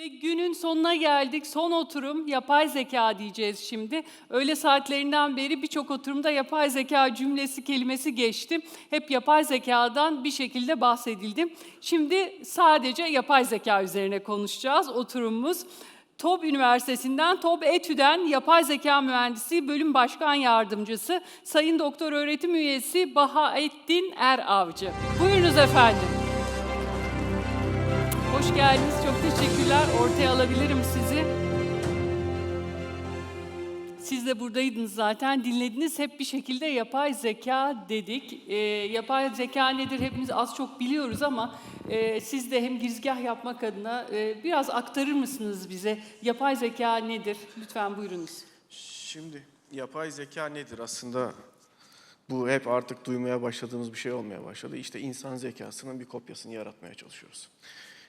Ve günün sonuna geldik. Son oturum yapay zeka diyeceğiz şimdi. Öğle saatlerinden beri birçok oturumda yapay zeka cümlesi kelimesi geçti. Hep yapay zekadan bir şekilde bahsedildi. Şimdi sadece yapay zeka üzerine konuşacağız oturumumuz. TOB Üniversitesi'nden, TOB ETÜ'den Yapay Zeka Mühendisi Bölüm Başkan Yardımcısı Sayın Doktor Öğretim Üyesi Bahaettin Er Avcı. Buyurunuz efendim. Hoş geldiniz. Çok teşekkürler. Ortaya alabilirim sizi. Siz de buradaydınız zaten. Dinlediniz. Hep bir şekilde yapay zeka dedik. Ee, yapay zeka nedir hepimiz az çok biliyoruz ama e, siz de hem girizgah yapmak adına e, biraz aktarır mısınız bize? Yapay zeka nedir? Lütfen buyurunuz. Şimdi yapay zeka nedir aslında? Bu hep artık duymaya başladığımız bir şey olmaya başladı. İşte insan zekasının bir kopyasını yaratmaya çalışıyoruz.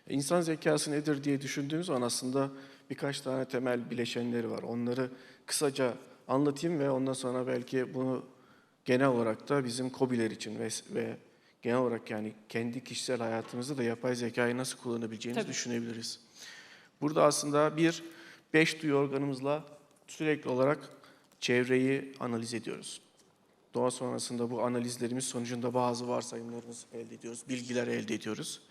İnsan zekası nedir diye düşündüğümüz zaman aslında birkaç tane temel bileşenleri var. Onları kısaca anlatayım ve ondan sonra belki bunu genel olarak da bizim KOBİ'ler için ve, ve genel olarak yani kendi kişisel hayatımızda da yapay zekayı nasıl kullanabileceğimizi Tabii. düşünebiliriz. Burada aslında bir beş duyu organımızla sürekli olarak çevreyi analiz ediyoruz. Doğa sonrasında bu analizlerimiz sonucunda bazı varsayımlarımız elde ediyoruz, bilgiler elde ediyoruz.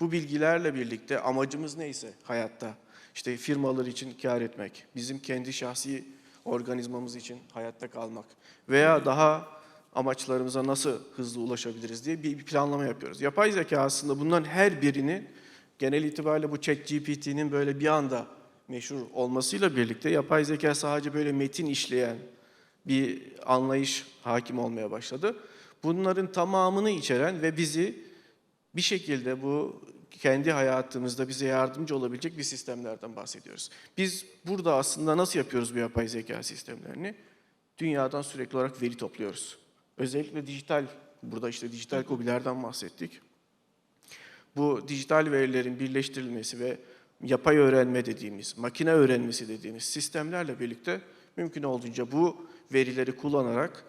Bu bilgilerle birlikte amacımız neyse hayatta, işte firmalar için kar etmek, bizim kendi şahsi organizmamız için hayatta kalmak veya daha amaçlarımıza nasıl hızlı ulaşabiliriz diye bir planlama yapıyoruz. Yapay zeka aslında bunların her birini genel itibariyle bu ChatGPT'nin böyle bir anda meşhur olmasıyla birlikte yapay zeka sadece böyle metin işleyen bir anlayış hakim olmaya başladı. Bunların tamamını içeren ve bizi bir şekilde bu kendi hayatımızda bize yardımcı olabilecek bir sistemlerden bahsediyoruz. Biz burada aslında nasıl yapıyoruz bu yapay zeka sistemlerini? Dünyadan sürekli olarak veri topluyoruz. Özellikle dijital, burada işte dijital kobilerden bahsettik. Bu dijital verilerin birleştirilmesi ve yapay öğrenme dediğimiz, makine öğrenmesi dediğimiz sistemlerle birlikte mümkün olduğunca bu verileri kullanarak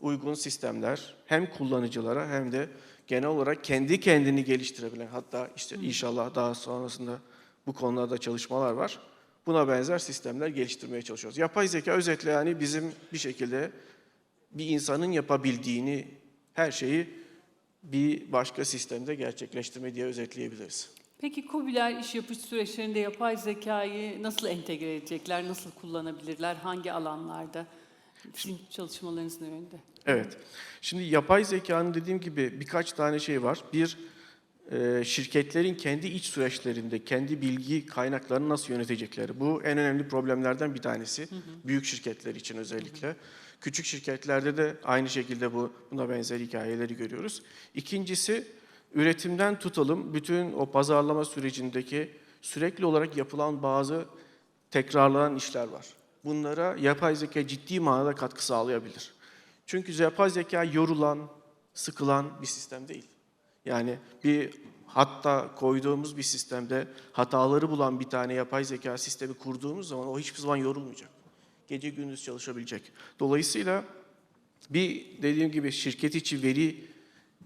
uygun sistemler hem kullanıcılara hem de genel olarak kendi kendini geliştirebilen hatta işte inşallah daha sonrasında bu konularda çalışmalar var. Buna benzer sistemler geliştirmeye çalışıyoruz. Yapay zeka özetle yani bizim bir şekilde bir insanın yapabildiğini her şeyi bir başka sistemde gerçekleştirme diye özetleyebiliriz. Peki KOBİ'ler iş yapış süreçlerinde yapay zekayı nasıl entegre edecekler, nasıl kullanabilirler, hangi alanlarda? Sizin çalışmalarınızın önünde. Evet. Şimdi yapay zekanın dediğim gibi birkaç tane şey var. Bir, e, şirketlerin kendi iç süreçlerinde kendi bilgi kaynaklarını nasıl yönetecekleri. Bu en önemli problemlerden bir tanesi. Büyük şirketler için özellikle. Küçük şirketlerde de aynı şekilde bu buna benzer hikayeleri görüyoruz. İkincisi, üretimden tutalım bütün o pazarlama sürecindeki sürekli olarak yapılan bazı tekrarlanan işler var. Bunlara yapay zeka ciddi manada katkı sağlayabilir. Çünkü yapay zeka yorulan, sıkılan bir sistem değil. Yani bir hatta koyduğumuz bir sistemde hataları bulan bir tane yapay zeka sistemi kurduğumuz zaman o hiçbir zaman yorulmayacak. Gece gündüz çalışabilecek. Dolayısıyla bir dediğim gibi şirket içi veri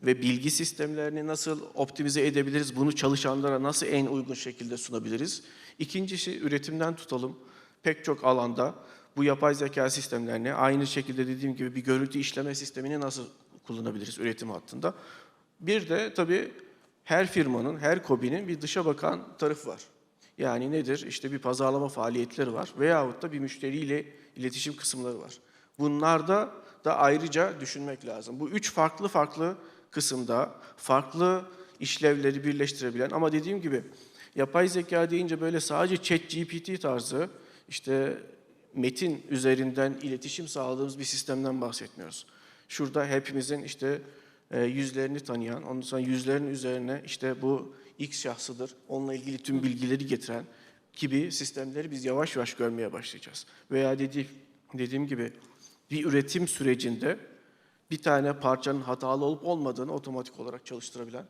ve bilgi sistemlerini nasıl optimize edebiliriz? Bunu çalışanlara nasıl en uygun şekilde sunabiliriz? İkincisi üretimden tutalım. Pek çok alanda bu yapay zeka sistemlerini aynı şekilde dediğim gibi bir görüntü işleme sistemini nasıl kullanabiliriz üretim hattında? Bir de tabii her firmanın, her kobinin bir dışa bakan tarafı var. Yani nedir? İşte bir pazarlama faaliyetleri var veyahut da bir müşteriyle iletişim kısımları var. Bunlarda da ayrıca düşünmek lazım. Bu üç farklı farklı kısımda farklı işlevleri birleştirebilen ama dediğim gibi yapay zeka deyince böyle sadece chat GPT tarzı işte metin üzerinden iletişim sağladığımız bir sistemden bahsetmiyoruz. Şurada hepimizin işte e, yüzlerini tanıyan, ondan sonra yüzlerin üzerine işte bu X şahsıdır, onunla ilgili tüm bilgileri getiren gibi sistemleri biz yavaş yavaş görmeye başlayacağız. Veya dedi, dediğim gibi bir üretim sürecinde bir tane parçanın hatalı olup olmadığını otomatik olarak çalıştırabilen,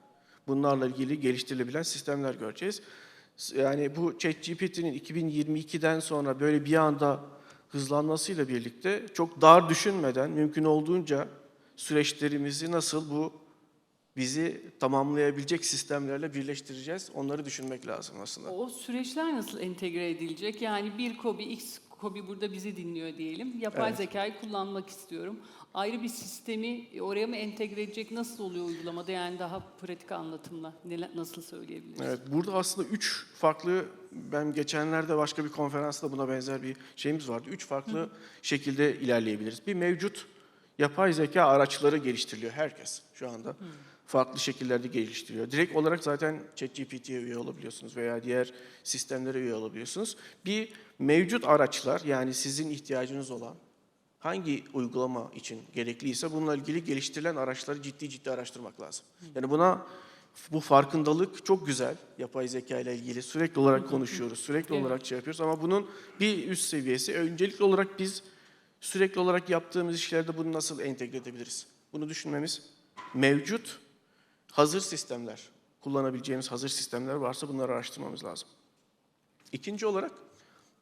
bunlarla ilgili geliştirilebilen sistemler göreceğiz. Yani bu ChatGPT'nin 2022'den sonra böyle bir anda hızlanmasıyla birlikte çok dar düşünmeden mümkün olduğunca süreçlerimizi nasıl bu bizi tamamlayabilecek sistemlerle birleştireceğiz. Onları düşünmek lazım aslında. O süreçler nasıl entegre edilecek? Yani bir kobi, X kobi burada bizi dinliyor diyelim. Yapay Evet. zekayı kullanmak istiyorum. Ayrı bir sistemi oraya mı entegre edecek? Nasıl oluyor uygulamada? Yani daha pratik anlatımla neler, nasıl söyleyebiliriz? Evet, burada aslında üç farklı, ben geçenlerde başka bir konferansta buna benzer bir şeyimiz vardı. Üç farklı şekilde ilerleyebiliriz. Bir mevcut yapay zeka araçları geliştiriliyor herkes şu anda. Farklı şekillerde geliştiriyor. Direkt olarak zaten ChatGPT'ye üye olabiliyorsunuz veya diğer sistemlere üye olabiliyorsunuz. Bir mevcut araçlar yani sizin ihtiyacınız olan hangi uygulama için gerekliyse bununla ilgili geliştirilen araçları ciddi ciddi araştırmak lazım. Yani buna bu farkındalık çok güzel yapay zeka ile ilgili sürekli olarak konuşuyoruz, sürekli Evet. olarak şey yapıyoruz ama bunun bir üst seviyesi öncelikli olarak biz sürekli olarak yaptığımız işlerde bunu nasıl entegre edebiliriz? Bunu düşünmemiz mevcut hazır sistemler, kullanabileceğimiz hazır sistemler varsa bunları araştırmamız lazım. İkinci olarak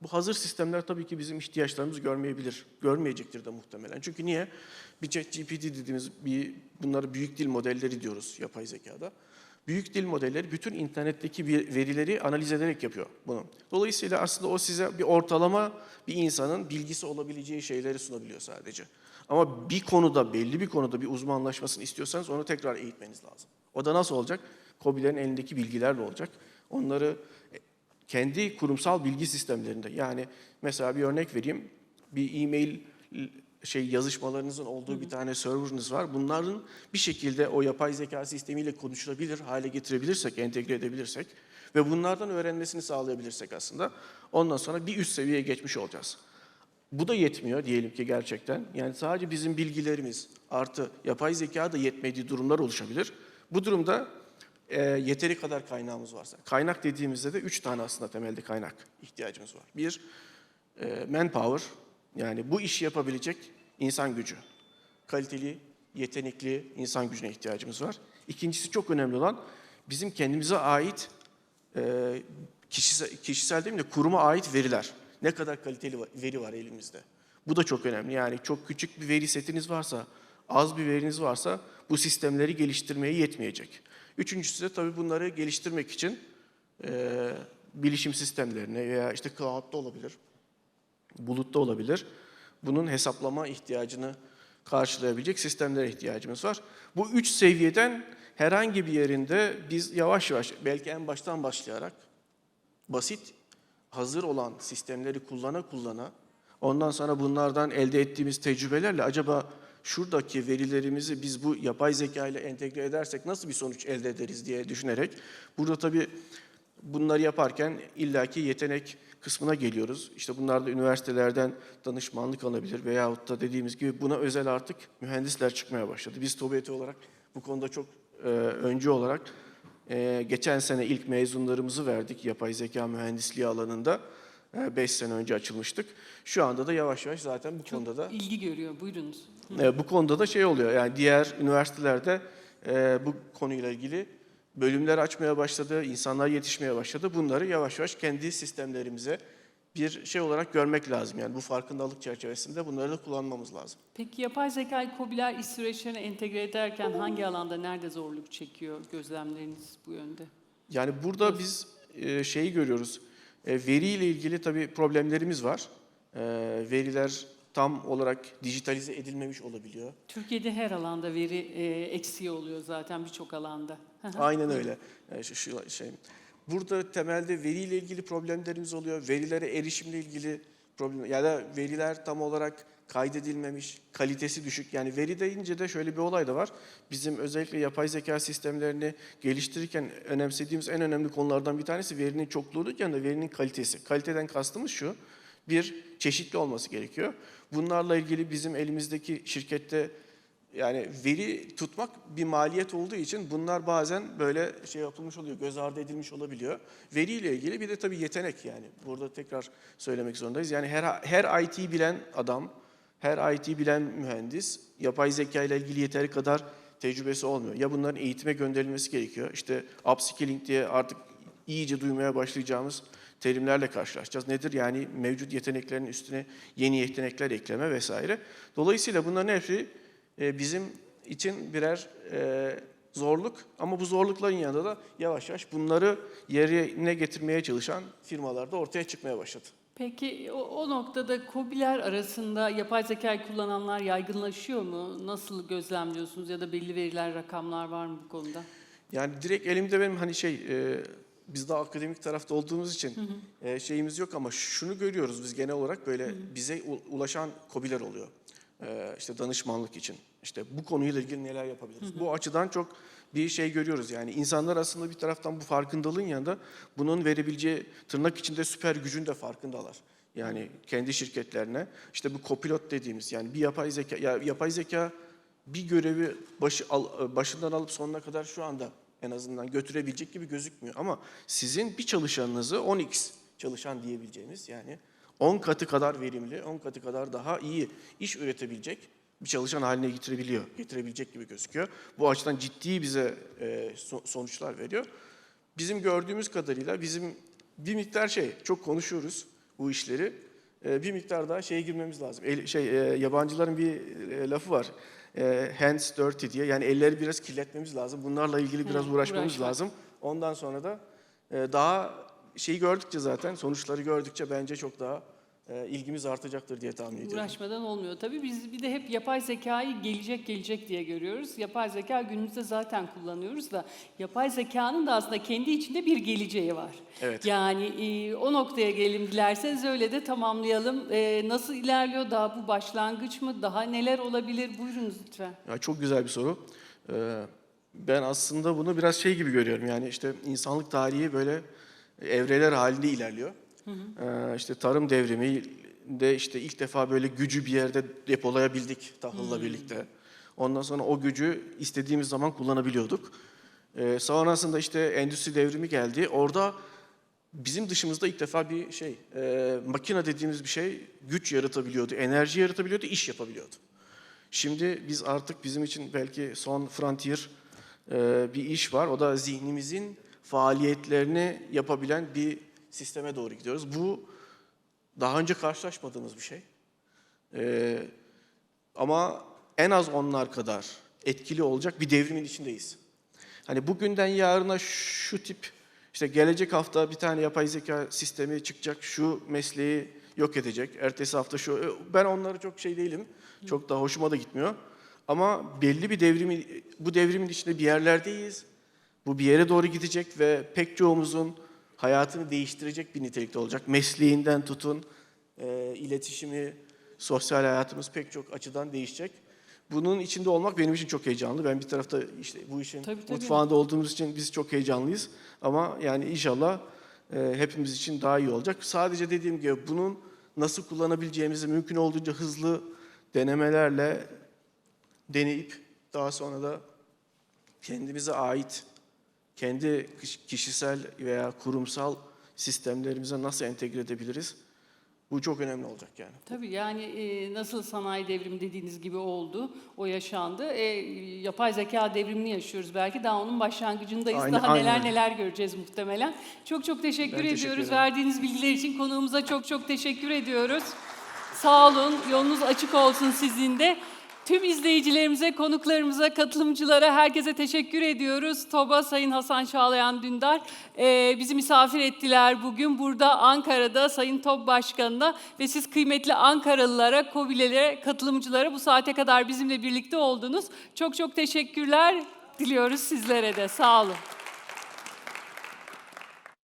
bu hazır sistemler tabii ki bizim ihtiyaçlarımızı görmeyebilir. Görmeyecektir de muhtemelen. Çünkü niye? Bir ChatGPT dediğimiz bir bunları büyük dil modelleri diyoruz yapay zekada. Büyük dil modelleri bütün internetteki bir verileri analiz ederek yapıyor bunu. Dolayısıyla aslında o size bir ortalama bir insanın bilgisi olabileceği şeyleri sunabiliyor sadece. Ama bir konuda belli bir konuda bir uzmanlaşmasını istiyorsanız onu tekrar eğitmeniz lazım. O da nasıl olacak? KOBİ'lerin elindeki bilgilerle olacak. Onları kendi kurumsal bilgi sistemlerinde yani mesela bir örnek vereyim. Bir e-mail şey yazışmalarınızın olduğu bir tane serverınız var. Bunların bir şekilde o yapay zeka sistemiyle konuşulabilir hale getirebilirsek, entegre edebilirsek ve bunlardan öğrenmesini sağlayabilirsek aslında ondan sonra bir üst seviyeye geçmiş olacağız. Bu da yetmiyor diyelim ki gerçekten. Yani sadece bizim bilgilerimiz artı yapay zeka da yetmediği durumlar oluşabilir. Bu durumda e, yeteri kadar kaynağımız varsa. Kaynak dediğimizde de üç tane aslında temelde kaynak ihtiyacımız var. Bir, e, manpower yani bu işi yapabilecek insan gücü. Kaliteli, yetenekli insan gücüne ihtiyacımız var. İkincisi çok önemli olan bizim kendimize ait e, kişisel, kişisel değil mi de kuruma ait veriler. Ne kadar kaliteli veri var elimizde. Bu da çok önemli. Yani çok küçük bir veri setiniz varsa, az bir veriniz varsa bu sistemleri geliştirmeye yetmeyecek. Üçüncüsü de tabii bunları geliştirmek için e, bilişim sistemlerine veya işte cloud'da olabilir, bulutta olabilir. Bunun hesaplama ihtiyacını karşılayabilecek sistemlere ihtiyacımız var. Bu üç seviyeden herhangi bir yerinde biz yavaş yavaş belki en baştan başlayarak basit hazır olan sistemleri kullana kullana ondan sonra bunlardan elde ettiğimiz tecrübelerle acaba şuradaki verilerimizi biz bu yapay zeka ile entegre edersek nasıl bir sonuç elde ederiz diye düşünerek burada tabii bunları yaparken illaki yetenek kısmına geliyoruz. İşte bunlar da üniversitelerden danışmanlık alabilir veyahut da dediğimiz gibi buna özel artık mühendisler çıkmaya başladı. Biz TOBET olarak bu konuda çok e, öncü olarak e, geçen sene ilk mezunlarımızı verdik yapay zeka mühendisliği alanında. 5 sene önce açılmıştık. Şu anda da yavaş yavaş zaten bu konuda da İlgi görüyor. Buyurunuz. e, bu konuda da şey oluyor. Yani diğer üniversitelerde e, bu konuyla ilgili bölümler açmaya başladı, insanlar yetişmeye başladı. Bunları yavaş yavaş kendi sistemlerimize bir şey olarak görmek lazım. Yani bu farkındalık çerçevesinde bunları da kullanmamız lazım. Peki yapay zekayı KOBİ'ler iş süreçlerine entegre ederken hangi alanda, nerede zorluk çekiyor? Gözlemleriniz bu yönde. Yani burada biz e, şeyi görüyoruz. E, veriyle ilgili tabii problemlerimiz var. E, veriler tam olarak dijitalize edilmemiş olabiliyor. Türkiye'de her alanda veri e, eksiği oluyor zaten birçok alanda. Aynen öyle. Şu, şu şey. Burada temelde veriyle ilgili problemlerimiz oluyor. Verilere erişimle ilgili problem ya da veriler tam olarak kaydedilmemiş, kalitesi düşük. Yani veri deyince de şöyle bir olay da var. Bizim özellikle yapay zeka sistemlerini geliştirirken önemsediğimiz en önemli konulardan bir tanesi verinin çokluğuyken de verinin kalitesi. Kaliteden kastımız şu. Bir, çeşitli olması gerekiyor. Bunlarla ilgili bizim elimizdeki şirkette yani veri tutmak bir maliyet olduğu için bunlar bazen böyle şey yapılmış oluyor, göz ardı edilmiş olabiliyor. Veriyle ilgili bir de tabii yetenek yani. Burada tekrar söylemek zorundayız. Yani her her IT bilen adam, her IT bilen mühendis yapay zeka ile ilgili yeteri kadar tecrübesi olmuyor. Ya bunların eğitime gönderilmesi gerekiyor. İşte upskilling diye artık iyice duymaya başlayacağımız terimlerle karşılaşacağız. Nedir? Yani mevcut yeteneklerin üstüne yeni yetenekler ekleme vesaire. Dolayısıyla bunların hepsi e, bizim için birer e, zorluk ama bu zorlukların yanında da yavaş yavaş bunları yerine getirmeye çalışan firmalar da ortaya çıkmaya başladı. Peki o, o noktada KOBİ'ler arasında yapay zekayı kullananlar yaygınlaşıyor mu? Nasıl gözlemliyorsunuz ya da belli veriler, rakamlar var mı bu konuda? Yani direkt elimde benim hani şey e, biz daha akademik tarafta olduğumuz için e, şeyimiz yok ama şunu görüyoruz biz genel olarak böyle bize u- ulaşan kobiler oluyor. E, işte danışmanlık için. İşte bu konuyla ilgili neler yapabiliriz? Bu açıdan çok bir şey görüyoruz. Yani insanlar aslında bir taraftan bu farkındalığın yanında bunun verebileceği tırnak içinde süper gücün de farkındalar. Yani kendi şirketlerine işte bu kopilot dediğimiz yani bir yapay zeka ya yapay zeka bir görevi başı, al- başından alıp sonuna kadar şu anda en azından götürebilecek gibi gözükmüyor. Ama sizin bir çalışanınızı 10x çalışan diyebileceğimiz yani 10 katı kadar verimli, 10 katı kadar daha iyi iş üretebilecek bir çalışan haline getirebiliyor, getirebilecek gibi gözüküyor. Bu açıdan ciddi bize e, so- sonuçlar veriyor. Bizim gördüğümüz kadarıyla bizim bir miktar şey, çok konuşuyoruz bu işleri. E, bir miktar daha şeye girmemiz lazım. El- şey e, yabancıların bir e, lafı var. E, hands dirty diye. Yani elleri biraz kirletmemiz lazım. Bunlarla ilgili biraz Hı, uğraşmamız uğraşmak. lazım. Ondan sonra da e, daha şeyi gördükçe zaten sonuçları gördükçe bence çok daha ilgimiz artacaktır diye tahmin ediyorum. Uğraşmadan olmuyor. Tabii biz bir de hep yapay zekayı gelecek gelecek diye görüyoruz. Yapay zeka günümüzde zaten kullanıyoruz da yapay zekanın da aslında kendi içinde bir geleceği var. Evet. Yani e, o noktaya gelelim dilerseniz öyle de tamamlayalım. E, nasıl ilerliyor? Daha bu başlangıç mı? Daha neler olabilir? Buyurunuz lütfen. Ya çok güzel bir soru. Ee, ben aslında bunu biraz şey gibi görüyorum. Yani işte insanlık tarihi böyle evreler halinde ilerliyor. Ee, işte tarım devrimi de işte ilk defa böyle gücü bir yerde depolayabildik tahılla birlikte. Ondan sonra o gücü istediğimiz zaman kullanabiliyorduk. Ee, sonrasında işte endüstri devrimi geldi. Orada bizim dışımızda ilk defa bir şey, e, makine dediğimiz bir şey güç yaratabiliyordu, enerji yaratabiliyordu, iş yapabiliyordu. Şimdi biz artık bizim için belki son frontier e, bir iş var. O da zihnimizin faaliyetlerini yapabilen bir sisteme doğru gidiyoruz. Bu daha önce karşılaşmadığımız bir şey. E, ama en az onlar kadar etkili olacak bir devrimin içindeyiz. Hani bugünden yarına şu tip işte gelecek hafta bir tane yapay zeka sistemi çıkacak, şu mesleği yok edecek. Ertesi hafta şu e, ben onları çok şey değilim. Çok da hoşuma da gitmiyor. Ama belli bir devrimi bu devrimin içinde bir yerlerdeyiz. Bu bir yere doğru gidecek ve pek çoğumuzun hayatını değiştirecek bir nitelikte olacak. Mesleğinden tutun, e, iletişimi, sosyal hayatımız pek çok açıdan değişecek. Bunun içinde olmak benim için çok heyecanlı. Ben bir tarafta işte bu işin Tabii, tabii. mutfağında olduğumuz için biz çok heyecanlıyız. Ama yani inşallah e, hepimiz için daha iyi olacak. Sadece dediğim gibi bunun nasıl kullanabileceğimizi mümkün olduğunca hızlı denemelerle deneyip daha sonra da kendimize ait kendi kiş- kişisel veya kurumsal sistemlerimize nasıl entegre edebiliriz? Bu çok önemli olacak yani. Tabii yani e, nasıl sanayi devrimi dediğiniz gibi oldu, o yaşandı. E, yapay zeka devrimini yaşıyoruz belki. Daha onun başlangıcındayız. Aynen, Daha neler aynen. neler göreceğiz muhtemelen. Çok çok teşekkür Ben teşekkür ediyoruz. ederim. Verdiğiniz bilgiler için konuğumuza çok çok teşekkür ediyoruz. Sağ olun, yolunuz açık olsun sizin de. Tüm izleyicilerimize, konuklarımıza, katılımcılara, herkese teşekkür ediyoruz. TOBA Sayın Hasan Çağlayan Dündar e, bizi misafir ettiler bugün. Burada Ankara'da Sayın TOB Başkanı'na ve siz kıymetli Ankaralılara, KOBİ'lere, katılımcılara bu saate kadar bizimle birlikte oldunuz. Çok çok teşekkürler diliyoruz sizlere de. Sağ olun.